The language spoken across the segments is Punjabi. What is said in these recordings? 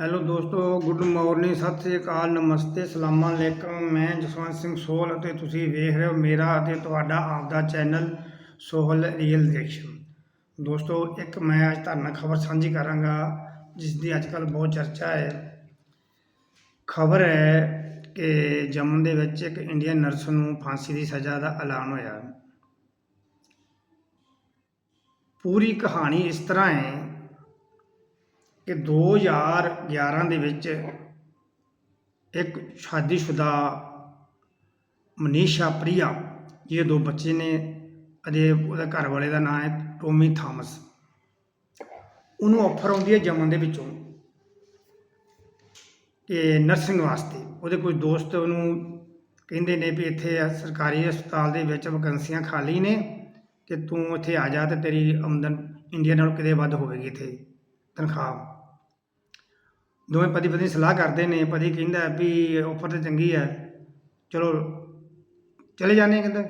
ਹੈਲੋ ਦੋਸਤੋ, ਗੁੱਡ ਮਾਰਨਿੰਗ, ਸਤਿ ਸ੍ਰੀ ਅਕਾਲ, ਨਮਸਤੇ, ਸਲਾਮਾਂ ਅਲੈਕਮ। ਮੈਂ ਜਸਵੰਤ ਸਿੰਘ ਸੋਹਲ ਅਤੇ ਤੁਸੀਂ ਵੇਖ ਰਹੇ ਹੋ ਮੇਰਾ ਅਤੇ ਤੁਹਾਡਾ ਆਪਦਾ ਚੈਨਲ ਸੋਹਲ ਰੀਅਲ ਰਿਐਕਸ਼ਨ। ਦੋਸਤੋ, ਇੱਕ ਮੈਂ ਅੱਜ ਤੁਹਾਨੂੰ ਖਬਰ ਸਾਂਝੀ ਕਰਾਂਗਾ ਜਿਸ ਦੀ ਅੱਜ ਕੱਲ੍ਹ ਬਹੁਤ ਚਰਚਾ ਹੈ। ਖਬਰ ਹੈ ਕਿ ਜੰਮੂ ਦੇ ਵਿੱਚ ਇੱਕ ਇੰਡੀਅਨ ਨਰਸ ਨੂੰ ਫਾਂਸੀ ਦੀ ਸਜ਼ਾ ਦਾ ਐਲਾਨ ਹੋਇਆ। ਪੂਰੀ ਕਹਾਣੀ ਇਸ ਤਰ੍ਹਾਂ ਹੈ ਕਿ 2011 ਦੇ ਵਿੱਚ ਇੱਕ ਸ਼ਾਦੀशुदा ਮਨੀਸ਼ਾ ਪ੍ਰਿਆ ਇਹ ਦੋ ਬੱਚੇ ਨੇ, ਅਤੇ ਉਹਦੇ ਘਰ ਵਾਲੇ ਦਾ ਨਾਮ ਹੈ ਟੋਮੀ ਥਾਮਸ। ਉਹਨੂੰ ਆਫਰ ਆਉਂਦੀ ਹੈ ਜਮਨ ਦੇ ਵਿੱਚੋਂ ਕਿ ਨਰਸਿੰਗ ਵਾਸਤੇ। ਉਹਦੇ ਕੁਝ ਦੋਸਤ ਉਹਨੂੰ ਕਹਿੰਦੇ ਨੇ ਵੀ ਇੱਥੇ ਸਰਕਾਰੀ ਹਸਪਤਾਲ ਦੇ ਵਿੱਚ ਵੈਕੈਂਸੀਆਂ ਖਾਲੀ ਨੇ ਕਿ ਤੂੰ ਇੱਥੇ ਆ ਜਾ ਤੇ ਤੇਰੀ ਆਮਦਨ ਇੰਡੀਆ ਨਾਲੋਂ ਕਿਤੇ ਵੱਧ ਹੋਵੇਗੀ ਇੱਥੇ ਤਨਖਾਹ। ਦੋਵੇਂ ਪਤੀ ਪਤਨੀ ਸਲਾਹ ਕਰਦੇ ਨੇ, ਪਤੀ ਕਹਿੰਦਾ ਵੀ ਆਫਰ ਤਾਂ ਚੰਗੀ ਹੈ ਚਲੋ, ਚਲੇ ਜਾਂਦੇ ਆ ਕਹਿੰਦਾ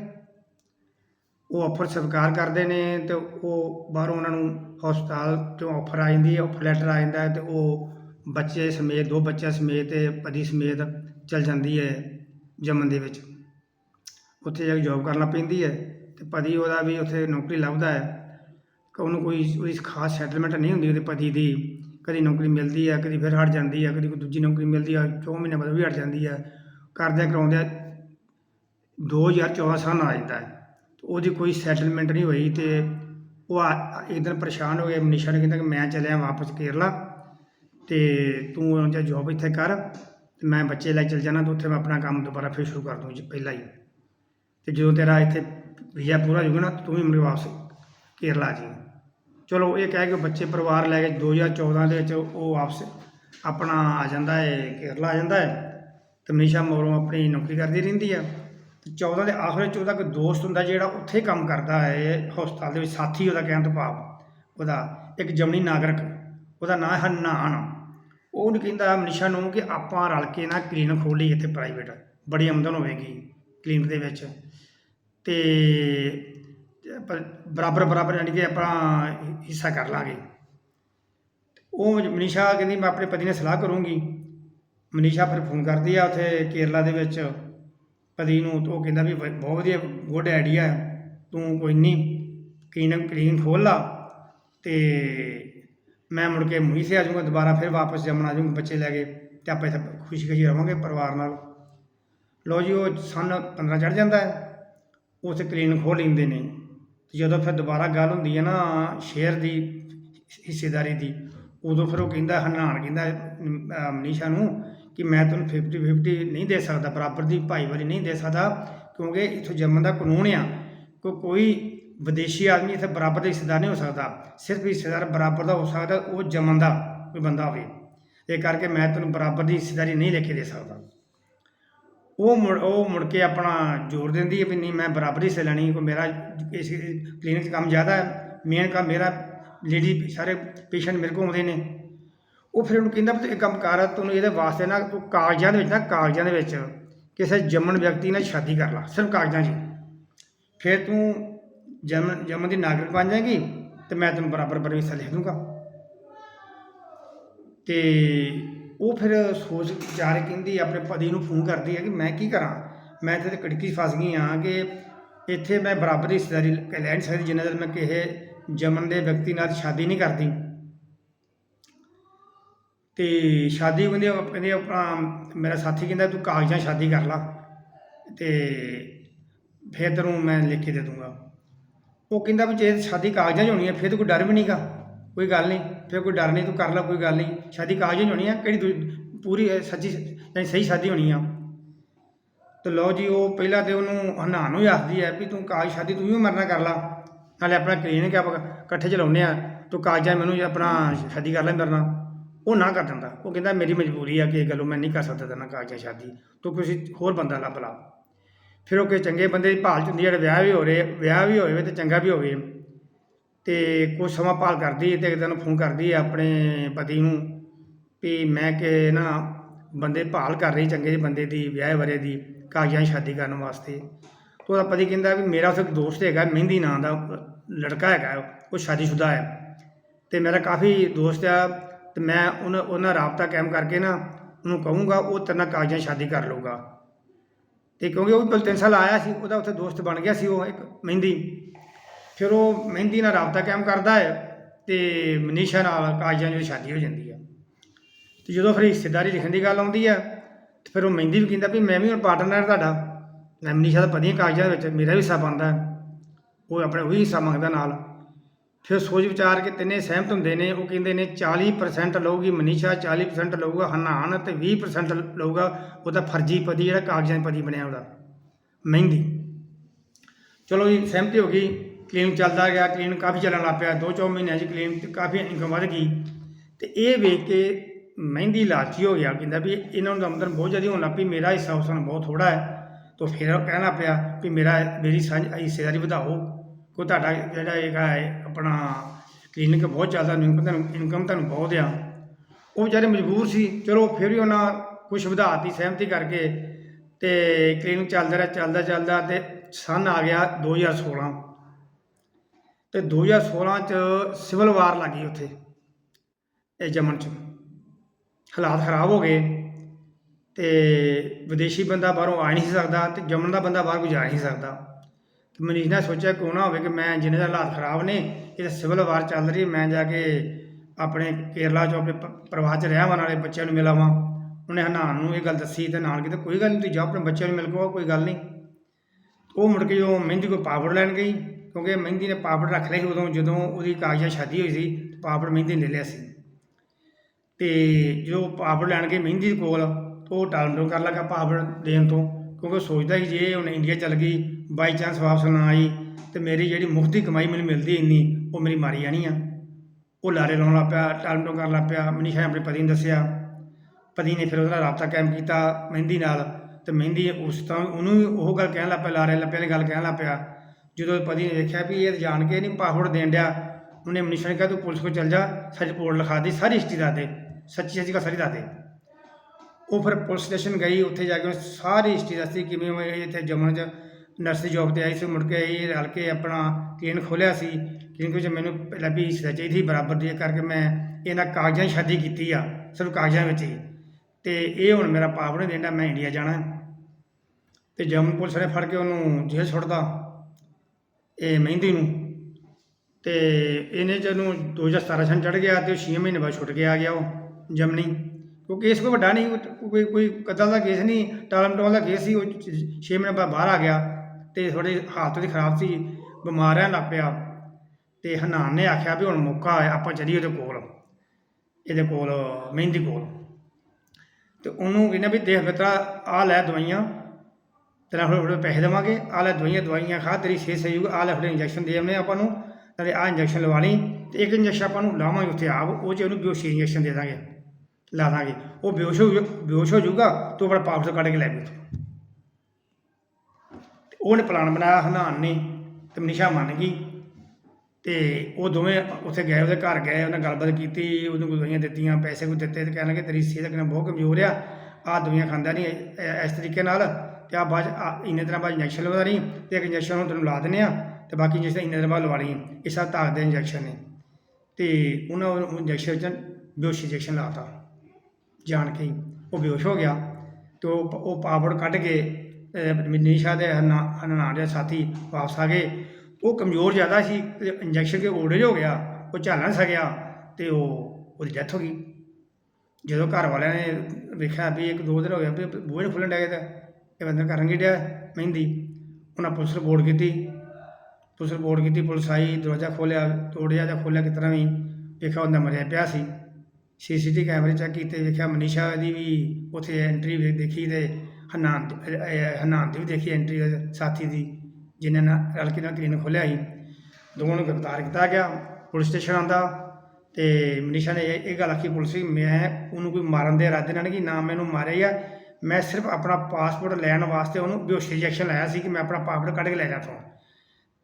ਉਹ ਆਫਰ ਸਵੀਕਾਰ ਕਰਦੇ ਨੇ ਤੇ ਉਹ ਬਾਹਰੋਂ ਉਹਨਾਂ ਨੂੰ ਹਸਪਤਾਲ ਤੋਂ ਆਫਰ ਆ ਜਾਂਦੀ ਹੈ ਆਫਰ ਲੈਟਰ ਆ ਜਾਂਦਾ ਹੈ ਤੇ ਉਹ ਬੱਚੇ ਸਮੇਤ, ਦੋ ਬੱਚਿਆਂ ਸਮੇਤ ਤੇ ਪਤੀ ਸਮੇਤ ਚਲ ਜਾਂਦੀ ਹੈ ਜਮਨ ਦੇ ਵਿੱਚ। ਉੱਥੇ ਜਾ ਕੇ ਜੌਬ ਕਰਨਾ ਪੈਂਦੀ ਹੈ ਤੇ ਪਤੀ ਉਹਦਾ ਵੀ ਉੱਥੇ ਨੌਕਰੀ ਲੱਭਦਾ ਹੈ। ਕਿ ਉਹਨੂੰ ਕੋਈ ਉਹਦੀ ਖਾਸ ਸੈਟਲਮੈਂਟ ਨਹੀਂ ਹੁੰਦੀ ਉਹਦੇ ਪਤੀ ਦੀ। ਕਦੀ ਨੌਕਰੀ ਮਿਲਦੀ ਹੈ ਕਦੀ ਫਿਰ ਹਟ ਜਾਂਦੀ ਹੈ ਕਦੀ ਕੋਈ ਦੂਜੀ ਨੌਕਰੀ ਮਿਲਦੀ ਆ 4 ਮਹੀਨੇ ਬਾਅਦ ਵੀ ਹਟ ਜਾਂਦੀ ਹੈ ਕਰਦਿਆਂ ਕਰਾਉਂਦਿਆਂ 2014 ਸਾਲ ਆ ਜਾਂਦਾ ਹੈ। ਉਹਦੀ ਕੋਈ ਸੈਟਲਮੈਂਟ ਨਹੀਂ ਹੋਈ ਤੇ ਉਹ ਆ- ਇੱਕ ਦਿਨ ਪਰੇਸ਼ਾਨ ਹੋ ਗਿਆ ਮਨੀਸ਼ਾ ਨੇ ਕਹਿੰਦਾ ਕਿ ਮੈਂ ਚੱਲਿਆ ਵਾਪਸ ਕੇਰਲਾ ਤੇ ਤੂੰ ਜੇ ਜੋਬ ਇੱਥੇ ਕਰ ਤੇ ਮੈਂ ਬੱਚੇ ਲੈ ਚਲ ਜਾਣਾ ਤੇ ਉੱਥੇ ਮੈਂ ਆਪਣਾ ਕੰਮ ਦੁਬਾਰਾ ਫਿਰ ਸ਼ੁਰੂ ਕਰ ਦੂੰ ਜੀ, ਪਹਿਲਾਂ ਹੀ। ਤੇ ਜਦੋਂ ਤੇਰਾ ਇੱਥੇ ਵੀਜ਼ਾ ਪੂਰਾ ਹੋ ਜਾਊਗਾ ਨਾ, ਤੂੰ ਵੀ ਮੇਰੇ ਵਾਪਸ ਕੇਰਲਾ ਆ ਜੀ ਚਲੋ ਇਹ ਕਹਿ ਕੇ ਬੱਚੇ ਪਰਿਵਾਰ ਲੈ ਕੇ 2014 ਦੇ ਵਿੱਚ ਉਹ ਵਾਪਸ ਆਪਣਾ ਆ ਜਾਂਦਾ ਹੈ ਕੇਰਲਾ ਆ ਜਾਂਦਾ ਹੈ ਤੇ ਮਨੀਸ਼ਾ ਮੋਰੋਂ ਆਪਣੀ ਨੌਕਰੀ ਕਰਦੀ ਰਹਿੰਦੀ ਆ। ਤੇ 14 ਦੇ ਆਖਰ ਵਿੱਚ ਉਹਦਾ ਕੋਈ ਦੋਸਤ ਹੁੰਦਾ ਜਿਹੜਾ ਉੱਥੇ ਕੰਮ ਕਰਦਾ ਹੈ ਹਸਪਤਾਲ ਦੇ ਵਿੱਚ ਸਾਥੀ ਉਹਦਾ ਕਹਿਣ ਤੋਂ ਭਾਵ, ਉਹਦਾ ਇੱਕ ਜਮਨੀ ਨਾਗਰਿਕ, ਉਹਦਾ ਨਾਂ ਹੈ ਨਾਨ। ਉਹ ਉਹਨੂੰ ਕਹਿੰਦਾ ਮਨੀਸ਼ਾ ਨੂੰ ਕਿ ਆਪਾਂ ਰਲ ਕੇ ਨਾ ਕਲੀਨਿਕ ਖੋਲੀ ਇੱਥੇ ਪ੍ਰਾਈਵੇਟ ਬੜੀ ਆਮਦਨ ਹੋਵੇਗੀ ਕਲੀਨਿਕ ਦੇ ਵਿੱਚ। ਤੇ ਆਪਾਂ ਬਰਾਬਰ ਬਰਾਬਰ ਯਾਨੀ ਕਿ ਆਪਾਂ ਹਿੱਸਾ ਕਰ ਲਾਂਗੇ। ਉਹ ਮਨੀਸ਼ਾ ਕਹਿੰਦੀ, ਮੈਂ ਆਪਣੇ ਪਤੀ ਨਾਲ ਸਲਾਹ ਕਰੂੰਗੀ। ਮਨੀਸ਼ਾ ਫਿਰ ਫੋਨ ਕਰਦੀ ਆ ਉੱਥੇ ਕੇਰਲਾ ਦੇ ਵਿੱਚ। ਪਤੀ ਨੂੰ ਉਹ ਕਹਿੰਦਾ ਵੀ ਵ- ਬਹੁਤ ਵਧੀਆ ਗੁੱਡ ਆਈਡੀਆ ਤੂੰ ਕੋਈ ਨਹੀਂ ਕਲੀਨਿਕ ਕਲੀਨ ਖੋਲ ਲਾ ਤੇ ਮੈਂ ਮੁੜ ਕੇ ਮੁਹੀ ਸੇ ਆ ਜਾਊਂਗਾ, ਦੁਬਾਰਾ ਫਿਰ ਵਾਪਸ ਜਮਨ ਆ ਜਾਊਂਗਾ ਬੱਚੇ ਲੈ ਕੇ ਤੇ ਆਪਾਂ ਇੱਥੇ ਖੁਸ਼ੀ ਖੁਸ਼ੀ ਰਵਾਂਗੇ ਪਰਿਵਾਰ ਨਾਲ। ਲੋ ਜੀ, ਉਹ ਸਨ 15 ਚੜ ਜਾਂਦਾ ਹੈ ਉੱਥੇ ਕਲੀਨਿਕ ਖੋਲ ਲੈਂਦੇ ਨੇ। ਤੇ ਜਦੋਂ ਫਿਰ ਦੁਬਾਰਾ ਗੱਲ ਹੁੰਦੀ ਹੈ ਨਾ ਸ਼ੇਅਰ ਦੀ, ਹਿੱਸੇਦਾਰੀ ਦੀ, ਉਦੋਂ ਫਿਰ ਉਹ ਕਹਿੰਦਾ ਹਨਾਨ ਕਹਿੰਦਾ ਮਨੀਸ਼ਾ ਨੂੰ ਕਿ ਮੈਂ ਤੈਨੂੰ 50 50 ਨਹੀਂ ਦੇ ਸਕਦਾ, ਬਰਾਬਰ ਦੀ ਭਾਈਵਾਲੀ ਨਹੀਂ ਦੇ ਸਕਦਾ, ਕਿਉਂਕਿ ਇੱਥੋਂ ਜੰਮਣ ਦਾ ਕਾਨੂੰਨ ਆ। ਕੋ, ਕੋਈ ਵਿਦੇਸ਼ੀ ਆਦਮੀ ਇੱਥੇ ਬਰਾਬਰ ਦਾ ਹਿੱਸੇਦਾਰ ਨਹੀਂ ਹੋ ਸਕਦਾ। ਸਿਰਫ ਹਿੱਸੇਦਾਰ ਬਰਾਬਰ ਦਾ ਹੋ ਸਕਦਾ, ਉਹ ਜੰਮਣ ਦਾ ਕੋਈ ਬੰਦਾ ਹੋਵੇ। ਇਹ ਕਰਕੇ ਮੈਂ ਤੁਹਾਨੂੰ ਬਰਾਬਰ ਦੀ ਹਿੱਸੇਦਾਰੀ ਨਹੀਂ ਲਿਖ ਕੇ ਦੇ ਸਕਦਾ। ਉਹ ਮੁੜ ਉਹ ਮੁੜ ਕੇ ਆਪਣਾ ਜ਼ੋਰ ਦਿੰਦੀ ਹੈ ਵੀ ਨਹੀਂ, ਮੈਂ ਬਰਾਬਰ ਹਿੱਸੇ ਲੈਣੀ ਕੋਈ ਮੇਰਾ ਇਸ ਕਲੀਨਿਕ 'ਚ ਕੰਮ ਜ਼ਿਆਦਾ ਹੈ ਮੇਨ ਕੰਮ ਮੇਰਾ ਲੇਡੀ ਸਾਰੇ ਪੇਸ਼ੈਂਟ ਮੇਰੇ ਕੋਲ ਆਉਂਦੇ ਨੇ। ਉਹ ਫਿਰ ਉਹਨੂੰ ਕਹਿੰਦਾ ਵੀ ਤੂੰ ਇਹ ਕੰਮ ਕਰ ਤੈਨੂੰ ਇਹਦੇ ਵਾਸਤੇ ਨਾ ਤੂੰ ਕਾਗਜ਼ਾਂ ਦੇ ਵਿੱਚ ਨਾ, ਕਾਗਜ਼ਾਂ ਦੇ ਵਿੱਚ ਕਿਸੇ ਜੰਮਣ ਵਿਅਕਤੀ ਨਾਲ ਸ਼ਾਦੀ ਕਰ ਲਾ, ਸਿਰਫ ਕਾਗਜ਼ਾਂ 'ਚ ਫਿਰ ਤੂੰ ਜੰਮਣ ਜੰਮਣ ਦੀ ਨਾਗਰਿਕ ਬਣ ਜਾਏਗੀ ਤੇ ਮੈਂ ਤੈਨੂੰ ਬਰਾਬਰ ਬਰਾਬਰ ਹਿੱਸਾ ਲਿਖ ਦੂੰਗਾ। ਤੇ ਉਹ ਫਿਰ ਸੋਚ ਵਿਚਾਰ ਕਹਿੰਦੀ ਆਪਣੇ ਪਤੀ ਨੂੰ ਫੋਨ ਕਰਦੀ ਹੈ ਕਿ ਮੈਂ ਕੀ ਕਰਾਂ? ਮੈਂ ਇੱਥੇ ਤੇ ਕੜਕੀ ਫਸ ਗਈ ਹਾਂ ਕਿ ਇੱਥੇ ਮੈਂ ਬਰਾਬਰ ਰਿਸ਼ਤੇਦਾਰੀ ਹਿੱਸੇਦਾਰੀ ਲੈ ਨਹੀਂ ਸਕਦੀ ਜਿੰਨਾ ਚਿਰ ਮੈਂ ਕਿਸੇ ਜਮਨ ਦੇ ਵਿਅਕਤੀ ਨਾਲ ਸ਼ਾਦੀ ਨਹੀਂ ਕਰਦੀ। ਤੇ ਸ਼ਾਦੀ ਕਹਿੰਦੇ ਕਹਿੰਦੇ ਆਪਣਾ ਮੇਰਾ ਸਾਥੀ ਕਹਿੰਦਾ ਤੂੰ ਕਾਗਜ਼ਾਂ ਸ਼ਾਦੀ ਕਰ ਲਾ। ਤੇ ਫਿਰ ਤੈਨੂੰ ਮੈਂ ਲਿਖ ਕੇ ਦੇ ਦੂੰਗਾ। ਉਹ ਕਹਿੰਦਾ ਵੀ ਜੇ ਸ਼ਾਦੀ ਕਾਗਜ਼ਾਂ 'ਚ ਹੋਣੀ ਹੈ ਫਿਰ ਤਾਂ ਕੋਈ ਡਰ ਵੀ ਨਹੀਂਗਾ ਕੋਈ ਗੱਲ ਨਹੀਂ, ਫਿਰ ਕੋਈ ਡਰ ਨਹੀਂ, ਤੂੰ ਕਰ ਲੈ, ਕੋਈ ਗੱਲ ਨਹੀਂ। ਸ਼ਾਦੀ ਕਾਗਜ਼ਾਂ ਨਹੀਂ ਹੋਣੀ ਆ, ਕਿਹੜੀ ਦੂ- ਪੂਰੀ ਸੱਚੀ, ਯਾਨੀ ਸਹੀ ਸ਼ਾਦੀ ਹੋਣੀ ਆ। ਤੇ ਲਓ ਜੀ, ਉਹ ਪਹਿਲਾਂ ਤੇ ਉਹਨੂੰ ਹਨਾ ਨੂੰ ਆਖਦੀ ਹੈ ਵੀ ਤੂੰ ਕਾਗਜ਼ ਸ਼ਾਦੀ, ਤੂੰ ਵੀ ਮਰਨਾ ਕਰ ਲਾ। ਨਾਲੇ ਆਪਣਾ ਕਲੀਨਿਕ ਆਪਾਂ ਇਕੱਠੇ ਚਲਾਉਂਦੇ ਆ। ਤੂੰ ਕਾਗਜ਼ਾਂ 'ਚ ਮੈਨੂੰ ਆਪਣਾ ਸ਼ਾਦੀ ਕਰ ਲੈ ਮਰਨਾ ਉਹ ਨਾ ਕਰ ਦਿੰਦਾ। ਉਹ ਕਹਿੰਦਾ ਮੇਰੀ ਮਜਬੂਰੀ ਆ ਕਿ ਇਹ ਗੱਲੋਂ ਮੈਂ ਨਹੀਂ ਕਰ ਸਕਦਾ ਤੇਰੇ ਨਾਲ ਕਾਗਜ਼ਾਂ ਸ਼ਾਦੀ। ਤੂੰ ਕਿਸੇ ਹੋਰ ਬੰਦਾ ਲੱਭ ਲਾ। ਫਿਰ ਉਹ ਕਿਸੇ ਚੰਗੇ ਬੰਦੇ ਦੀ ਭਾਲ 'ਚ ਹੁੰਦੀ ਜਿਹੜੇ ਵਿਆਹ ਵੀ ਹੋ ਰਹੇ, ਵਿਆਹ ਵੀ ਹੋਵੇ ਤੇ ਚੰਗਾ ਵੀ ਹੋਵੇ। ਤੇ ਕੁਝ ਸਮਾਂ ਭਾਲ ਕਰਦੀ ਹੈ ਤੇ ਇੱਕ ਦਿਨ ਫੋਨ ਕਰਦੀ ਹੈ ਆਪਣੇ ਪਤੀ ਨੂੰ ਵੀ ਮੈਂ ਕਿ ਨਾ ਬੰਦੇ ਭਾਲ ਕਰ ਰਹੀ ਚੰਗੇ ਜਿਹੇ ਬੰਦੇ ਦੀ, ਵਿਆਹ ਵਰੇ ਦੀ, ਕਾਗਜ਼ਾਂ ਸ਼ਾਦੀ ਕਰਨ ਵਾਸਤੇ। ਤੇ ਉਹਦਾ ਪਤੀ ਕਹਿੰਦਾ ਵੀ ਮੇਰਾ ਉੱਥੇ ਇੱਕ ਦੋਸਤ ਹੈਗਾ, ਮਹਿੰਦੀ ਨਾਂ ਦਾ, ਲੜਕਾ ਹੈਗਾ ਉਹ ਸ਼ਾਦੀशुदा ਹੈ। ਤੇ ਮੇਰਾ ਕਾਫੀ ਦੋਸਤ ਆ, ਤੇ ਮੈਂ ਉਹਨਾਂ ਉਹਨਾਂ ਰਾਬਤਾ ਕਾਇਮ ਕਰਕੇ ਨਾ ਉਹਨੂੰ ਕਹੂੰਗਾ, ਉਹ ਤੇਰੇ ਨਾਲ ਕਾਗਜ਼ਾਂ 'ਚ ਸ਼ਾਦੀ ਕਰ ਲਊਗਾ। ਤੇ ਕਿਉਂਕਿ ਉਹ ਵੀ ਤਿੰਨ ਸਾਲ ਆਇਆ ਸੀ, ਉਹਦਾ ਉੱਥੇ ਦੋਸਤ ਬਣ ਗਿਆ ਸੀ ਉਹ, ਇੱਕ ਮਹਿੰਦੀ। ਫਿਰ ਉਹ ਮਹਿੰਦੀ ਨਾਲ ਰਾਬਤਾ ਕਾਇਮ ਕਰਦਾ ਹੈ ਤੇ ਮਨੀਸ਼ਾ ਨਾਲ ਕਾਗਜ਼ਾਂ 'ਚ ਉਹਦੀ ਸ਼ਾਦੀ ਹੋ ਜਾਂਦੀ ਹੈ। ਤੇ ਜਦੋਂ ਫਿਰ ਹਿੱਸੇਦਾਰੀ ਲਿਖਣ ਦੀ ਗੱਲ ਆਉਂਦੀ ਹੈ, ਤੇ ਫਿਰ ਉਹ ਮਹਿੰਦੀ ਵੀ ਕਹਿੰਦਾ ਵੀ ਮੈਂ ਵੀ ਹੁਣ ਪਾਰਟਨਰ ਤੁਹਾਡਾ, ਮੈਂ ਮਨੀਸ਼ਾ ਦਾ ਪਤੀ ਹਾਂ ਕਾਗਜ਼ਾਂ ਵਿੱਚ, ਮੇਰਾ ਵੀ ਹਿੱਸਾ ਬਣਦਾ ਉਹ ਆਪਣਾ ਉਹੀ ਹਿੱਸਾ ਮੰਗਦਾ ਨਾਲ। ਫਿਰ ਸੋਚ ਵਿਚਾਰ ਕੇ ਤਿੰਨੇ ਸਹਿਮਤ ਹੁੰਦੇ ਨੇ, ਉਹ ਕਹਿੰਦੇ ਨੇ 40% ਲਊਗੀ ਮਨੀਸ਼ਾ 40% ਲਊਗਾ ਹਨਾਨ ਤੇ 20% ਲਊਗਾ ਉਹਦਾ ਫਰਜ਼ੀ ਪਤੀ ਜਿਹੜਾ ਕਾਗਜ਼ਾਂ ਪਤੀ ਬਣਿਆ ਉਹਦਾ। ਮਹਿੰਦੀ। ਚਲੋ ਜੀ, ਸਹਿਮਤੀ ਹੋ ਗਈ। ਕਲੀਨ ਚੱਲਦਾ ਗਿਆ ਕਲੀਨ ਕਾਫੀ ਚੱਲਣ ਲੱਗ ਪਿਆ, ਦੋ ਚੌ ਮਹੀਨਿਆਂ 'ਚ ਕਲੀਨ ਕਾਫੀ ਇਨਕਮ ਵਧ ਗਈ। ਤੇ ਇਹ ਵੇਖ ਕੇ ਮਹਿੰਦੀ ਲਾਲਚੀ ਹੋ ਗਿਆ, ਕਹਿੰਦਾ ਵੀ ਇਹਨਾਂ ਨੂੰ ਆਮਦਨ ਬਹੁਤ ਜ਼ਿਆਦਾ ਹੋਣ ਲੱਗ ਪਈ, ਮੇਰਾ ਹਿੱਸਾ ਉਸ ਨੂੰ ਬਹੁਤ ਥੋੜਾ ਹੈ। ਤਾਂ ਫਿਰ ਉਹ ਕਹਿਣਾ ਪਿਆ ਵੀ ਮੇਰਾ, ਮੇਰੀ ਸਾਂਝ, ਹਿੱਸੇਦਾਰੀ ਵਧਾਓ। ਕੋ ਤੁਹਾਡਾ ਜਿਹੜਾ ਹੈਗਾ ਹੈ, ਆਪਣਾ ਕਲੀਨਿਕ ਬਹੁਤ ਚੱਲਦਾ ਤੁਹਾਨੂੰ ਇਨਕਮ ਤੁਹਾਨੂੰ ਬਹੁਤ ਆ ਉਹ ਵਿਚਾਰੇ ਮਜਬੂਰ ਸੀ, ਚਲੋ ਫਿਰ ਵੀ ਉਹਨਾਂ ਕੁਝ ਵਧਾਤੀ, ਸਹਿਮਤੀ ਕਰਕੇ ਤੇ ਕਲੀਨਿਕ ਚੱਲਦਾ ਰਿਹਾ, ਚੱਲਦਾ ਚੱਲਦਾ ਤੇ ਸਨ ਆ ਗਿਆ 2016 ਤੇ 2016 ਚ ਸਿਵਲ ਵਾਰ ਲੱਗੀ ਉੱਥੇ, ਇਹ ਜਮਨ ਚ। ਹਾਲਾਤ ਖਰਾਬ ਹੋ ਗਏ ਤੇ ਵਿਦੇਸ਼ੀ ਬੰਦਾ ਬਾਹਰੋਂ ਆ ਨਹੀਂ ਸੀ ਸਕਦਾ ਤੇ ਜਮਨ ਦਾ ਬੰਦਾ ਬਾਹਰ ਕੋਈ ਜਾ ਨਹੀਂ ਸਕਦਾ। ਤੇ ਮਨੀਸ਼ ਨੇ ਸੋਚਿਆ ਕਿਉਂ ਨਾ ਹੋਵੇ ਕਿ ਮੈਂ ਜਿੰਨੇ ਦੇ ਹਾਲਾਤ ਖਰਾਬ ਨੇ, ਇਹ ਸਿਵਲ ਵਾਰ ਚੱਲ ਰਹੀ, ਮੈਂ ਜਾ ਕੇ ਆਪਣੇ ਕੇਰਲਾ ਚੋਂ ਆਪਣੇ ਪਰਿਵਾਰ ਚ ਰਹਿ ਨਾਲੇ ਬੱਚਿਆਂ ਨੂੰ ਮਿਲਾਵਾਂ। ਉਹਨੇ ਹਨਾਨ ਨੂੰ ਇਹ ਗੱਲ ਦੱਸੀ ਤੇ ਨਾਲ ਕਿਤੇ ਕੋਈ ਗੱਲ ਨਹੀਂ ਤੁਸੀਂ ਜਾਓ, ਆਪਣੇ ਬੱਚਿਆਂ ਨੂੰ ਮਿਲ ਕੇ ਆਓ, ਕੋਈ ਗੱਲ ਨਹੀਂ ਉਹ ਮੁੜ ਕੇ ਉਹ ਮਹਿੰਦੀ ਕੋਈ ਪਾਪੜ ਲੈਣ ਗਈ ਕਿਉਂਕਿ ਮਹਿੰਦੀ ਨੇ ਪਾਪੜ ਰੱਖ ਲਿਆ ਸੀ ਉਦੋਂ, ਜਦੋਂ ਉਹਦੀ ਕਾਗਜ਼ਾਂ ਸ਼ਾਦੀ ਹੋਈ ਸੀ, ਪਾਪੜ ਮਹਿੰਦੀ ਨੇ ਲੈ ਲਿਆ ਸੀ। ਤੇ ਜਦੋਂ ਪਾਪੜ ਲੈਣ ਗਈ ਮਹਿੰਦੀ ਦੇ ਕੋਲ, ਤਾਂ ਉਹ ਟਾਲਮਟੋਲ ਕਰ ਲੱਗਾ ਪਾਪੜ ਦੇਣ ਤੋਂ, ਕਿਉਂਕਿ ਉਹ ਸੋਚਦਾ ਸੀ ਜੇ ਹੁਣ ਇੰਡੀਆ ਚੱਲ ਗਈ ਬਾਈ ਚਾਂਸ ਵਾਪਸ ਨਾ ਆਈ, ਤੇ ਮੇਰੀ ਜਿਹੜੀ ਮੁਫਤ ਦੀ ਕਮਾਈ ਮੈਨੂੰ ਮਿਲਦੀ ਇੰਨੀ, ਉਹ ਮੇਰੀ ਮਾਰੀ ਜਾਣੀ ਆ। ਉਹ ਲਾਰੇ ਲਾਉਣ ਲੱਗ ਪਿਆ ਟਾਲਮਟੋਲ ਕਰਨ ਲੱਗ ਪਿਆ, ਮਨੀਸ਼ਾ ਆਪਣੇ ਪਤੀ ਨੂੰ ਦੱਸਿਆ। ਪਤੀ ਨੇ ਫਿਰ ਉਹਦਾ ਰਾਬਤਾ ਕਾਇਮ ਕੀਤਾ ਮਹਿੰਦੀ ਨਾਲ, ਤੇ ਮਹਿੰਦੀ ਉਸ ਤਾਂ ਉਹਨੂੰ ਵੀ ਉਹ ਗੱਲ ਕਹਿਣ ਲੱਗ ਪਿਆ, ਲਾਰੇ ਲੱਪੇ ਵਾਲੀ ਗੱਲ ਕਹਿਣ ਲੱਗ ਪਿਆ। ਜਦੋਂ ਪਤੀ ਨੇ ਦੇਖਿਆ ਵੀ ਇਹ ਜਾਣ ਕੇ ਨਹੀਂ ਪਾਸਪੋਰਟ ਦੇਣ ਡਿਆ, ਉਹਨੇ ਮਨੀਸ਼ਾ ਨੇ ਕਿਹਾ, ਤੂੰ ਪੁਲਿਸ ਕੋਲ ਚੱਲ ਜਾ ਸੱਚ ਰਿਪੋਰਟ ਲਿਖਾ ਦੇ, ਸਾਰੀ ਹਿਸਟਰੀ ਦੱਸ ਦੇ, ਸੱਚੀ ਸੱਚੀ ਗੱਲ ਸਾਰੀ ਦੱਸ ਦੇ। ਉਹ ਫਿਰ ਪੁਲਿਸ ਸਟੇਸ਼ਨ ਗਈ, ਉੱਥੇ ਜਾ ਕੇ ਉਹਨੇ ਸਾਰੀ ਹਿਸਟਰੀ ਦੱਸੀ ਕਿਵੇਂ ਉਹ ਇਹ ਇੱਥੇ ਜਮਨ 'ਚ ਨਰਸਰੀ ਜੌਬ ਤੇ ਆਈ ਸੀ, ਮੁੜ ਕੇ ਇਹ ਰਲ ਕੇ ਆਪਣਾ ਕਲੀਨਿਕ ਖੋਲਿਆ ਸੀ ਕਲੀਨਿਕ ਵਿੱਚ ਮੈਨੂੰ ਪਹਿਲਾਂ ਵੀ ਹਿੱਸਾ ਚਾਹੀਦੀ ਸੀ, ਬਰਾਬਰ ਦੀ, ਇਹ ਕਰਕੇ ਮੈਂ ਇਹਨਾਂ ਕਾਗਜ਼ਾਂ 'ਚ ਸ਼ਾਦੀ ਕੀਤੀ ਆ, ਸਿਰਫ ਕਾਗਜ਼ਾਂ ਵਿੱਚ ਹੀ। ਤੇ ਇਹ ਹੁਣ ਮੇਰਾ ਪਾਪ ਨਹੀਂ ਦੇਣਾ ਮੈਂ ਇੰਡੀਆ ਜਾਣਾ। ਹੈ। ਤੇ ਜਮਨ ਪੁਲਿਸ ਨੇ ਫੜ ਕੇ ਉਹਨੂੰ ਜੇਲ੍ਹ ਸੁੱਟਦਾ ਇਹ ਮਹਿੰਦੀ ਨੂੰ। ਤੇ ਇਹਨੇ ਜਦੋਂ 2017 ਸਨ ਚੜ ਗਿਆ ਤੇ 6 ਮਹੀਨੇ ਬਾਅਦ ਛੁੱਟ ਕੇ ਆ ਗਿਆ ਉਹ, ਜਮਨੀ। ਉਹ ਕੇਸ ਕੋਈ ਵੱਡਾ ਨਹੀਂ ਕੋਈ- ਕੋਈ ਕੋਈ ਕਤਲ ਦਾ ਕੇਸ ਨਹੀਂ ਟਾਲਮ ਟੋਲ ਦਾ ਕੇਸ ਸੀ, ਉਹ 6 ਮਹੀਨੇ ਬਾਅਦ ਬਾਹਰ ਆ ਗਿਆ ਤੇ ਥੋੜੀ ਹਾਲਤ ਉਹਦੀ ਖਰਾਬ ਸੀ, ਬਿਮਾਰ ਰਹਿਣ ਲੱਗ ਪਿਆ। ਤੇ ਹਨਾਨ ਨੇ ਆਖਿਆ ਵੀ ਹੁਣ ਮੌਕਾ ਆਇਆ, ਆਪਾਂ ਚੱਲੀਏ ਉਹਦੇ ਕੋਲ, ਇਹਦੇ ਕੋਲ ਮਹਿੰਦੀ ਕੋਲ। ਤੇ ਉਹਨੂੰ ਕਹਿੰਦਾ ਵੀ ਦੇਖ ਮਿੱਤਰਾ ਆ ਲੈ ਦਵਾਈਆਂ ਤੇਰਾ ਹੁਣ ਥੋੜ੍ਹੇ ਪੈਸੇ ਦੇਵਾਂਗੇ ਆ ਲੈ ਦਵਾਈਆਂ ਦਵਾਈਆਂ ਖਾ, ਤੇਰੀ ਸਿਹਤ ਸਹੀ ਹੋਊਗੀ ਆ ਲੈ ਥੋੜ੍ਹੇ ਇੰਜੈਕਸ਼ਨ ਦੇ ਆਉਂਦੇ ਆਪਾਂ ਨੂੰ, ਨਾਲੇ ਆ ਇੰਜੈਕਸ਼ਨ ਲਵਾ ਲਈ, ਤੇ ਇੱਕ ਇੰਜੈਕਸ਼ਨ ਆਪਾਂ ਨੂੰ ਲਾਵਾਂਗੇ ਉੱਥੇ ਆਪ, ਉਹ ਚ ਉਹਨੂੰ ਬੇਹੋਸ਼ੀ ਇੰਜੈਕਸ਼ਨ ਦੇ ਦਾਂਗੇ, ਲਾ ਦਾਂਗੇ, ਉਹ ਬੇਹੋਸ਼ ਹੋ ਜਾਊ- ਬੇਹੋਸ਼ ਹੋ ਜਾਊਗਾ, ਤੂੰ ਆਪਣਾ ਪਾਪਸ ਕੱਢ ਕੇ ਲੈ ਵੀ ਉੱਥੋਂ। ਉਹਨੇ ਪਲਾਨ ਬਣਾਇਆ ਹਨਾਨ ਨੇ, ਤੇ ਮਨੀਸ਼ਾ ਮੰਨ ਗਈ, ਤੇ ਉਹ ਦੋਵੇਂ ਉੱਥੇ ਗਏ, ਉਹਦੇ ਘਰ ਗਏ, ਉਹਨੇ ਗੱਲਬਾਤ ਕੀਤੀ, ਉਹਨੂੰ ਦਵਾਈਆਂ ਦਿੱਤੀਆਂ, ਪੈਸੇ ਕੋਈ ਦਿੱਤੇ, ਤੇ ਕਹਿਣ ਲੱਗੇ ਤੇਰੀ ਸਿਹਤ ਕਿੰਨਾ ਬਹੁਤ ਕਮਜ਼ੋਰ ਆ, ਆਹ ਦਵਾਈਆਂ ਖਾਂਦਾ ਨਹੀਂ ਇਸ ਤਰੀਕੇ ਨਾਲ ਤੇ ਆ ਬਾਅਦ ਇੰਨੇ ਦਿਨਾਂ ਬਾਅਦ ਇੰਜੈਕਸ਼ਨ ਲਵਾ ਰਹੀ, ਤੇ ਇੱਕ ਇੰਜੈਕਸ਼ਨ ਹੁਣ ਤੈਨੂੰ ਲਾ ਦਿੰਦੇ ਆ ਤੇ ਬਾਕੀ ਇੰਜੈਕਸ਼ਨ ਇੰਨੇ ਦਿਨਾਂ ਬਾਅਦ ਲਵਾ ਲਈ ਇਹ ਸਭ ਤਾਕਤ ਦੇ ਇੰਜੈਕਸ਼ਨ ਨੇ। ਤੇ ਉਹਨਾਂ ਉਹ ਇੰਜੈਕਸ਼ਨ 'ਚ ਬੇਹੋਸ਼ੀ ਇੰਜੈਕਸ਼ਨ ਲਾਤਾ ਜਾਣ ਕੇ ਉਹ ਬੇਹੋਸ਼ ਹੋ ਗਿਆ, ਤੇ ਉਹ ਪ- ਉਹ ਪਾਪੜ ਕੱਢ ਕੇ ਨਿਸ਼ਾ ਮਨੀਸ਼ਾ ਦੇ ਹਨਾ ਦੇ ਸਾਥੀ ਵਾਪਸ ਆ ਗਏ। ਉਹ ਕਮਜ਼ੋਰ ਜ਼ਿਆਦਾ ਸੀ, ਤੇ ਇੰਜੈਕਸ਼ਨ ਕੇ ਓਵਰਡੋਜ਼ ਹੋ ਗਿਆ, ਉਹ ਝੱਲ ਨਾ ਸਕਿਆ, ਤੇ ਉਹ, ਉਹਦੀ ਡੈਥ ਹੋ ਗਈ। ਜਦੋਂ ਘਰ ਵਾਲਿਆਂ ਨੇ ਵੇਖਿਆ ਵੀ ਇੱਕ ਦੋ ਦਿਨ ਹੋ ਗਿਆ ਵੀ ਬੂਹੇ ਖੁੱਲਣ ਡਿਆ ਤਾਂ ਇਹ ਬੰਦਾ ਕਰਨ ਕੀ ਡਿਆ, ਮਹਿੰਦੀ। ਉਹਨਾਂ ਪੁਲਿਸ ਰਿਪੋਰਟ ਕੀਤੀ। ਪੁਲਿਸ ਰਿਪੋਰਟ ਕੀਤੀ, ਪੁਲਿਸ ਆਈ, ਦਰਵਾਜ਼ਾ ਖੋਲਿਆ ਤੋੜਿਆ ਜਾਂ ਖੋਲਿਆ ਕਿਸ ਤਰ੍ਹਾਂ ਵੀ, ਵੇਖਿਆ ਉਹਦਾ ਮਰਿਆ ਪਿਆ ਸੀ। ਸੀਸੀਟੀ ਕੈਮਰੇ ਚੈੱਕ ਕੀਤੇ, ਵੇਖਿਆ ਮਨੀਸ਼ਾ ਦੀ ਵੀ ਉੱਥੇ ਐਂਟਰੀ ਦੇਖੀ ਤੇ ਹਨਾਨ ਹਨਾਨ ਦੀ ਵੀ ਦੇਖੀ ਐਂਟਰੀ ਸਾਥੀ ਦੀ ਜਿਨ੍ਹਾਂ ਨਾਲ ਰਲ ਕੇ ਨਾਲ ਕਲੀਨਿਕ ਖੋਲਿਆ ਸੀ। ਦੋਵਾਂ ਨੂੰ ਗ੍ਰਿਫਤਾਰ ਕੀਤਾ ਗਿਆ, ਪੁਲਿਸ ਸਟੇਸ਼ਨ ਆਂਦਾ ਤੇ ਮਨੀਸ਼ਾ ਨੇ ਇਹ ਇਹ ਗੱਲ ਆਖੀ ਪੁਲਿਸ ਵੀ ਮੈਂ ਉਹਨੂੰ ਕੋਈ ਮਾਰਨ ਦੇ ਇਰਾਦੇ ਨਾਲ ਕਿ ਨਾ ਮੈਨੂੰ ਮਾਰਿਆ ਆ ਮੈਂ ਸਿਰਫ ਆਪਣਾ ਪਾਸਪੋਰਟ ਲੈਣ ਵਾਸਤੇ ਉਹਨੂੰ ਬੇਹੋਸ਼ੀ ਇੰਜੈਕਸ਼ਨ ਲਾਇਆ ਸੀ ਕਿ ਮੈਂ ਆਪਣਾ ਪਾਸਪੋਰਟ ਕੱਢ ਕੇ ਲੈ ਜਾ ਤੋਂ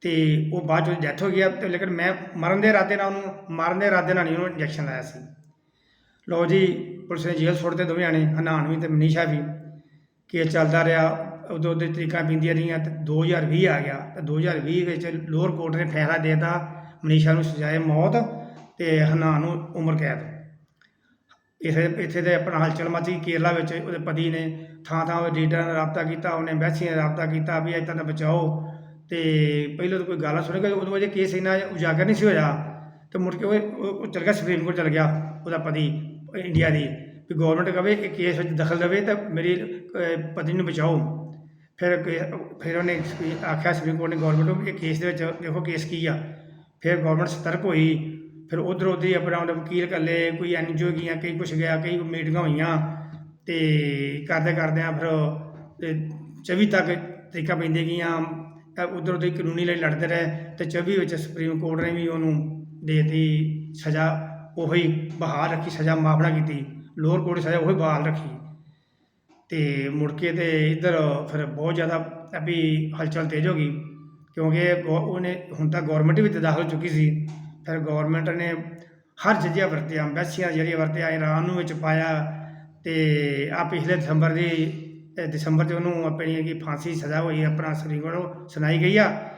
ਤੇ ਉਹ ਬਾਅਦ ਵਿੱਚ ਡੈਥ ਹੋ ਗਿਆ ਤੇ ਲੇਕਿਨ ਮੈਂ ਮਰਨ ਦੇ ਇਰਾਦੇ ਨਾਲ ਉਹਨੂੰ, ਮਾਰਨ ਦੇ ਇਰਾਦੇ ਨਾਲ ਨਹੀਂ ਉਹਨੂੰ ਇੰਜੈਕਸ਼ਨ ਲਾਇਆ ਸੀ। ਲਓ ਜੀ, ਪੁਲਿਸ ਨੇ ਜੇਲ੍ਹ ਸੁੱਟਦੇ ਦੋਵੇਂ ਨੇ ਹਨਾਨ ਵੀ ਤੇ ਮਨੀਸ਼ਾ ਵੀ। ਕੇਸ ਚੱਲਦਾ ਰਿਹਾ ਉਦੋਂ ਉਹਦੇ ਤਰੀਕਾਂ ਪੀਂਦੀਆਂ ਰਹੀਆਂ ਤੇ 2020 ਆ ਗਿਆ। ਤੇ 2020 ਵਿੱਚ ਲੋਅਰ ਕੋਰਟ ਨੇ ਫੈਸਲਾ ਦੇਤਾ, ਮਨੀਸ਼ਾ ਨੂੰ ਸਜ਼ਾਏ ਮੌਤ ਤੇ ਹਨਾਨ ਨੂੰ ਉਮਰ ਕੈਦ। ਇੱਥੇ ਇੱਥੇ ਦੇ ਆਪਣਾ ਹਲਚਲ ਮਚ ਕੇਰਲਾ ਵਿੱਚ ਉਹਦੇ ਪਤੀ ਨੇ ਥਾਂ ਥਾਂ ਉਹਦੇ ਲੀਡਰਾਂ ਨਾਲ ਰਾਬਤਾ ਕੀਤਾ ਉਹਨੇ ਐਮਬੈਸੀਆਂ ਨਾਲ ਰਾਬਤਾ ਕੀਤਾ ਵੀ ਇੱਦਾਂ ਦਾ ਬਚਾਓ। ਤੇ ਪਹਿਲਾਂ ਤਾਂ ਕੋਈ ਗੱਲ ਸੁਣ ਕੇ ਉਦੋਂ ਵਜੇ ਕੇਸ ਇੰਨਾ ਉਜਾਗਰ ਨਹੀਂ ਸੀ ਹੋਇਆ। ਤੇ ਮੁੜ ਕੇ ਉਹ ਚਲ ਗਿਆ ਸੁਪਰੀਮ ਕੋਰਟ ਚਲ ਗਿਆ ਉਹਦਾ ਪਤੀ ਇੰਡੀਆ ਦੀ। ਵੀ ਗਵਰਨਮੈਂਟ ਕਵੇ ਇਹ ਕੇਸ ਵਿੱਚ ਦਖਲ ਦੇਵੇ ਤਾਂ ਮੇਰੀ ਅਹ, ਪਤਨੀ ਨੂੰ ਬਚਾਓ। ਫਿਰ ਫਿਰ ਉਹਨੇ ਆਖਿਆ ਸੁਪਰੀਮ ਕੋਰਟ ਨੇ ਗਵਰਨਮੈਂਟ ਨੂੰ ਇਹ ਕੇਸ ਦੇ ਵਿੱਚ ਦੇਖੋ ਕੇਸ ਕੀ ਆ। ਫਿਰ ਗਵਰਨਮੈਂਟ ਸਤਰਕ ਹੋਈ। ਫਿਰ ਉਧਰ ਉਧਰ ਹੀ ਆਪਣਾ ਉਹਦੇ ਵਕੀਲ ਕੱਲੇ ਕੋਈ ਐਨਜੀਓ ਗਈਆਂ, ਕਈ ਕੁਛ ਗਿਆ, ਕਈ ਮੀਟਿੰਗਾਂ ਹੋਈਆਂ ਤੇ ਕਰਦੇ ਕਰਦੇ ਆ ਫਿਰ ਤੇ 24 ਤੱਕ ਤਰੀਕਾ ਪੈਂਦੇ ਗਈਆਂ। ਉਧਰ ਉਧਰ ਕਾਨੂੰਨੀ ਲਈ ਲੜਦੇ ਰਹੇ ਤੇ 24 ਵਿੱਚ ਸੁਪਰੀਮ ਕੋਰਟ ਨੇ ਵੀ ਉਹਨੂੰ ਦੇਤੀ ਸਜ਼ਾ, ਉਹੀ ਬਹਾਲ ਰੱਖੀ, ਸਜ਼ਾ ਮਾਫ ਨਾ ਕੀਤੀ। ਲੋਅਰ ਕੋਰਟ ਦੀ ਸਜ਼ਾ ਉਹੀ ਬਹਾਲ ਰੱਖੀ। ਤੇ ਮੁੜ ਕੇ ਤੇ ਇੱਧਰ ਫਿਰ ਬਹੁਤ ਜ਼ਿਆਦਾ ਵੀ ਹਲਚਲ ਤੇਜ਼ ਹੋ ਗਈ, ਕਿਉਂਕਿ ਗੌ- ਉਹਨੇ ਹੁਣ ਤਾਂ ਗਵਰਨਮੈਂਟ ਵੀ ਦਾਖਲ ਚੁੱਕੀ ਸੀ। ਫਿਰ ਗਵਰਨਮੈਂਟ ਨੇ ਹਰ ਜਗ੍ਹਾ ਵਰਤਿਆ ਅੰਬੈਸੀਆਂ ਜਿਹੜੀਆਂ ਵਰਤਿਆ ਇਰਾਨ ਨੂੰ ਵਿੱਚ ਪਾਇਆ ਤੇ ਆ ਪਿਛਲੇ ਦਸੰਬਰ ਦੀ ਦਸੰਬਰ 'ਚ ਉਹਨੂੰ ਆਪਣੀ ਕੀ ਫਾਂਸੀ ਸਜ਼ਾ ਹੋਈ, ਆਪਣਾ ਸੁਪਰੀਮ ਉਹ ਸੁਣਾਈ ਗਈ ਆ।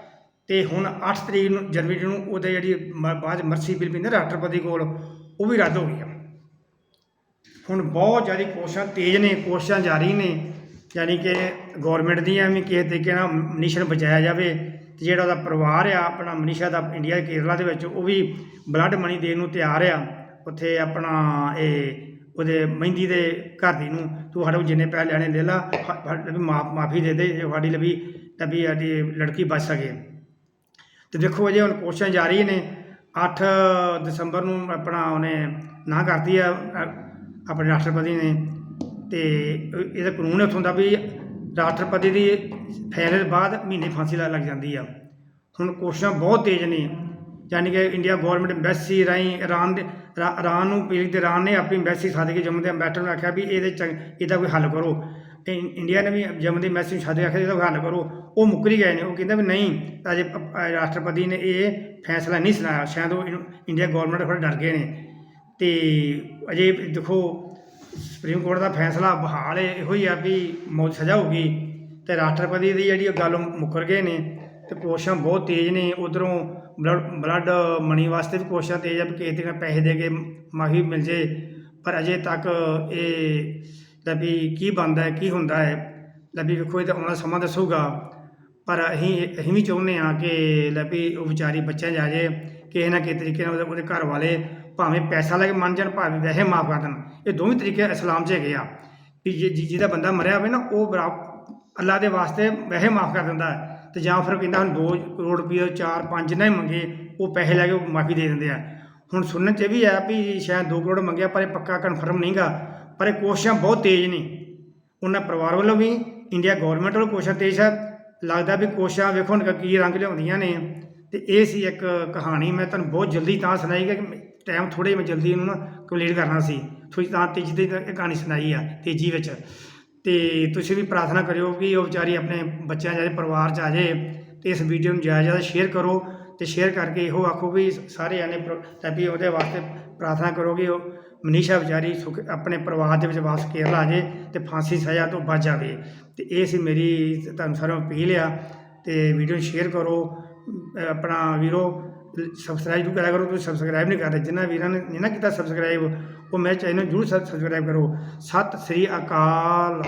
ਤੇ ਹੁਣ 8 ਤਰੀਕ ਨੂੰ, ਜਨਵਰੀ ਨੂੰ ਉਹਦੇ ਜਿਹੜੀ ਬਾਅਦ 'ਚ ਮਰਸੀ ਬਿੱਲ ਪੈਂਦਾ ਰਾਸ਼ਟਰਪਤੀ ਕੋਲ, ਉਹ ਵੀ ਰੱਦ ਹੋ ਗਈ ਆ। ਹੁਣ ਬਹੁਤ ਜ਼ਿਆਦਾ ਕੋਸ਼ਿਸ਼ਾਂ ਤੇਜ਼ ਨੇ, ਕੋਸ਼ਿਸ਼ਾਂ ਜਾਰੀ ਨੇ, ਯਾਨੀ ਕਿ ਗਵਰਨਮੈਂਟ ਦੀਆਂ ਵੀ ਕਿਸੇ ਤਰੀਕੇ ਨਾਲ ਮਨੀਸ਼ਾ ਬਚਾਇਆ ਜਾਵੇ। ਤੇ ਜਿਹੜਾ ਉਹਦਾ ਪਰਿਵਾਰ ਆ, ਆਪਣਾ ਮਨੀਸ਼ਾ ਦਾ ਇੰਡੀਆ ਕੇਰਲਾ ਦੇ ਵਿੱਚ, ਉਹ ਵੀ ਬਲੱਡ ਮਨੀ ਦੇਣ ਨੂੰ ਤਿਆਰ ਆ। ਉੱਥੇ ਆਪਣਾ ਇਹ ਉਹਦੇ ਮਹਿੰਦੀ ਦੇ ਘਰ ਦੀ ਨੂੰ, ਤੂੰ ਸਾਡੇ ਕੋਲ ਜਿੰਨੇ ਪੈਸੇ ਲੈਣੇ ਲੈ ਲਾ ਸਾਡੇ ਵੀ ਮਾਫ, ਮਾਫੀ ਦੇ ਦੇ ਸਾਡੀ ਲਈ ਤਾਂ ਵੀ ਸਾਡੀ ਲੜਕੀ ਬਚ ਸਕੇ। ਤੇ ਦੇਖੋ ਅਜੇ ਹੁਣ ਕੋਸ਼ਿਸ਼ਾਂ ਜਾਰੀ ਨੇ 8 ਦਸੰਬਰ ਨੂੰ ਆਪਣਾ ਉਹਨੇ ਨਾ ਕਰਤੀ ਆ ਆਪਣੇ ਰਾਸ਼ਟਰਪਤੀ ਨੇ। ਤੇ ਇਹਦਾ ਕਾਨੂੰਨ ਉੱਥੋਂ ਦਾ ਵੀ ਰਾਸ਼ਟਰਪਤੀ ਦੀ ਫੈਸਲੇ ਤੋਂ ਬਾਅਦ ਮਹੀਨੇ ਫਾਂਸੀ ਲਾ- ਲੱਗ ਜਾਂਦੀ ਆ। ਹੁਣ ਕੋਸ਼ਿਸ਼ਾਂ ਬਹੁਤ ਤੇਜ਼ ਨੇ। ਯਾਨੀ ਕਿ ਇੰਡੀਆ ਗਵਰਨਮੈਂਟ ਐਮਬੈਸੀ ਰਾਹੀਂ ਇਰਾਨ ਦੇ ਰਾ- ਇਰਾਨ ਨੂੰ ਪੀੜਤ ਦੇ ਇਰਾਨ ਨੇ ਆਪਣੀ ਐਮਬੈਸੀ ਸੱਦ ਕੇ ਜੰਮੂ ਦੇ ਅੰਬੈਸਡਰ ਨੂੰ ਆਖਿਆ ਵੀ ਇਹਦੇ ਚ ਇਹਦਾ ਕੋਈ ਹੱਲ ਕਰੋ। ਤੇ ਇੰਡੀਆ ਨੇ ਵੀ ਜੰਮੂ ਦੇ ਐਮਬੈਸੀ ਨੂੰ ਸੱਦ ਕੇ ਆਖਿਆ ਇਹਦਾ ਕੋਈ ਹੱਲ ਕਰੋ। ਉਹ ਮੁੱਕਰੀ ਗਏ ਨੇ। ਉਹ ਕਹਿੰਦਾ ਵੀ ਨਹੀਂ, ਅਜੇ ਰਾਸ਼ਟਰਪਤੀ ਨੇ ਇਹ ਫੈਸਲਾ ਨਹੀਂ ਸੁਣਾਇਆ। ਸ਼ਾਇਦ ਉਹ ਇੰਡੀਆ ਗਵਰਨਮੈਂਟ ਥੋੜ੍ਹੇ ਡਰ ਗਏ ਨੇ। ਤੇ ਅਜੇ ਦੇਖੋ ਸੁਪਰੀਮ ਕੋਰਟ ਦਾ ਫੈਸਲਾ ਬਹਾਲ ਇਹੋ ਹੀ ਆ ਵੀ ਮੌਤ ਸਜ਼ਾ ਹੋਊਗੀ ਤੇ ਰਾਸ਼ਟਰਪਤੀ ਦੀ ਜਿਹੜੀ ਉਹ ਗੱਲ ਮੁੱਕਰ ਗਏ ਨੇ ਤੇ ਕੋਸ਼ਿਸ਼ਾਂ ਬਹੁਤ ਤੇਜ਼ ਨੇ, ਉਧਰੋਂ ਬਲੱਡ ਬਲੱਡ ਮਨੀ ਵਾਸਤੇ ਵੀ ਕੋਸ਼ਿਸ਼ਾਂ ਤੇਜ਼ ਆ ਵੀ ਕਿਸੇ ਤਰੀਕੇ ਨਾਲ ਪੈਸੇ ਦੇ ਕੇ ਮਾਫੀ ਮਿਲ ਜੇ, ਪਰ ਅਜੇ ਤੱਕ ਇਹ ਲੈ ਵੀ ਕੀ ਬਣਦਾ ਹੈ, ਕੀ ਹੁੰਦਾ ਹੈ ਲੱਭੀ ਵੇਖੋ, ਇਹ ਤਾਂ ਆਉਣਾ ਸਮਾਂ ਦੱਸੂਗਾ। ਪਰ ਅਸੀਂ ਅਸੀਂ ਵੀ ਚਾਹੁੰਦੇ ਹਾਂ ਕਿ ਲੈ ਵੀ ਉਹ ਵਿਚਾਰੀ ਬੱਚਾ ਜਾ ਜੇ, ਕਿਸੇ ਨਾ ਕਿਸੇ ਤਰੀਕੇ ਨਾਲ ਉਹਦੇ ਘਰ ਵਾਲੇ ਭਾਵੇਂ ਪੈਸਾ ਲੈ ਕੇ ਮੰਨ ਜਾਣ, ਭਾਵੇਂ ਵੈਸੇ ਮਾਫ ਕਰ ਦੇਣ, ਇਹ ਦੋਵੇਂ ਤਰੀਕੇ ਇਸਲਾਮ 'ਚ ਹੈਗੇ ਆ ਵੀ ਜੇ ਜਿ- ਜਿਹਦਾ ਬੰਦਾ ਮਰਿਆ ਹੋਵੇ ਨਾ, ਉਹ ਬਰਾ- ਅੱਲਾ ਦੇ ਵਾਸਤੇ ਵੈਸੇ ਮਾਫ ਕਰ ਦਿੰਦਾ ਹੈ ਤੇ ਜਾਂ ਫਿਰ ਕਹਿੰਦਾ ਹੁਣ 2 ਕਰੋੜ ਰੁਪਏ 4 5 ਜਿੰਨਾ ਹੀ ਮੰਗੇ, ਉਹ ਪੈਸੇ ਲੈ ਕੇ ਮਾਫੀ ਦੇ ਦਿੰਦੇ ਆ। ਹੁਣ ਸੁਣਨ 'ਚ ਇਹ ਵੀ ਆ ਵੀ ਸ਼ਾਇਦ 2 ਕਰੋੜ ਮੰਗਿਆ, ਪਰ ਇਹ ਪੱਕਾ ਕਨਫਰਮ ਨਹੀਂਗਾ ਪਰ ਇਹ ਕੋਸ਼ਿਸ਼ਾਂ ਬਹੁਤ ਤੇਜ਼ ਨੇ। ਉਹਨਾਂ ਪਰਿਵਾਰ ਵੱਲੋਂ ਵੀ, ਇੰਡੀਆ ਗਵਰਨਮੈਂਟ ਵੱਲੋਂ ਕੋਸ਼ਿਸ਼ਾਂ ਤੇਜ਼ ਆ। ਲੱਗਦਾ ਵੀ ਕੋਸ਼ਿਸ਼ਾਂ ਵੇਖੋ ਹੁਣ ਕੀ ਰੰਗ ਲਿਆਉਂਦੀਆਂ ਨੇ। ਤੇ ਇਹ ਸੀ ਇੱਕ ਕਹਾਣੀ, ਮੈਂ ਤੁਹਾਨੂੰ ਬਹੁਤ ਜਲਦੀ ਤਾਂ ਸੁਣਾਈ ਕਿ ਟਾਈਮ ਥੋੜੇ ਮੈਂ ਜਲਦੀ ਇਹਨੂੰ ਨਾ ਕੰਪਲੀਟ ਕਰਨਾ ਸੀ। ਤੁਸੀਂ ਤਾਂ ਤੇਜ਼ੀ ਦੀ ਇਹ ਕਹਾਣੀ ਸੁਣਾਈ ਆ, ਤੇਜ਼ੀ ਵਿੱਚ। ਤੇ ਤੁਸੀਂ ਵੀ ਪ੍ਰਾਰਥਨਾ ਕਰਿਓ ਕਿ ਉਹ ਵਿਚਾਰੀ ਆਪਣੇ ਬੱਚਿਆਂ ਜਿਹੜੇ ਪਰਿਵਾਰ ਚ ਆ ਜਾਏ ਤੇ ਇਸ ਵੀਡੀਓ ਨੂੰ ਜ਼ਿਆਦਾ ਜ਼ਿਆਦਾ ਸ਼ੇਅਰ ਕਰੋ ਤੇ ਸ਼ੇਅਰ ਕਰਕੇ ਇਹੋ ਆਖੋ ਵੀ ਸਾਰੇ ਆਨੇ ਤਾਂ ਵੀ ਉਹਦੇ ਵਾਸਤੇ ਪ੍ਰਾਰਥਨਾ ਕਰੋ ਕਿ ਉਹ ਮਨੀਸ਼ਾ ਵਿਚਾਰੀ ਸੁਖ, ਆਪਣੇ ਪਰਿਵਾਰ ਦੇ ਵਿੱਚ ਵਾਪਸ ਕੇਰਲਾ ਆ ਜੇ ਤੇ ਫਾਂਸੀ ਸਜ਼ਾ ਤੋਂ ਬਚ ਜਾਵੇ। ਤੇ ਇਹ ਸੀ ਮੇਰੀ ਤੁਹਾਨੂੰ ਸਾਰਿਆਂ ਨੂੰ ਅਪੀਲ ਆ ਤੇ ਵੀਡੀਓ ਨੂੰ ਸ਼ੇਅਰ ਕਰੋ। ਆਪਣਾ ਵੀਰੋ ਸਬਸਕ੍ਰਾਈਬ ਵੀ ਕਰਿਆ ਕਰੋ ਤੁਸੀਂ ਸਬਸਕ੍ਰਾਈਬ ਨਹੀਂ ਕਰਦੇ। ਜਿਨ੍ਹਾਂ ਵੀਰਾਂ ਨੇ ਨਹੀਂ ਨਾ ਕੀਤਾ ਸਬਸਕ੍ਰਾਈਬ ਉਹ ਮੇਰੇ ਚੈਨਲ ਨੂੰ ਜਰੂਰ ਸਬਸਕ੍ਰਾਈਬ ਕਰੋ। ਸਤਿ ਸ੍ਰੀ ਅਕਾਲ।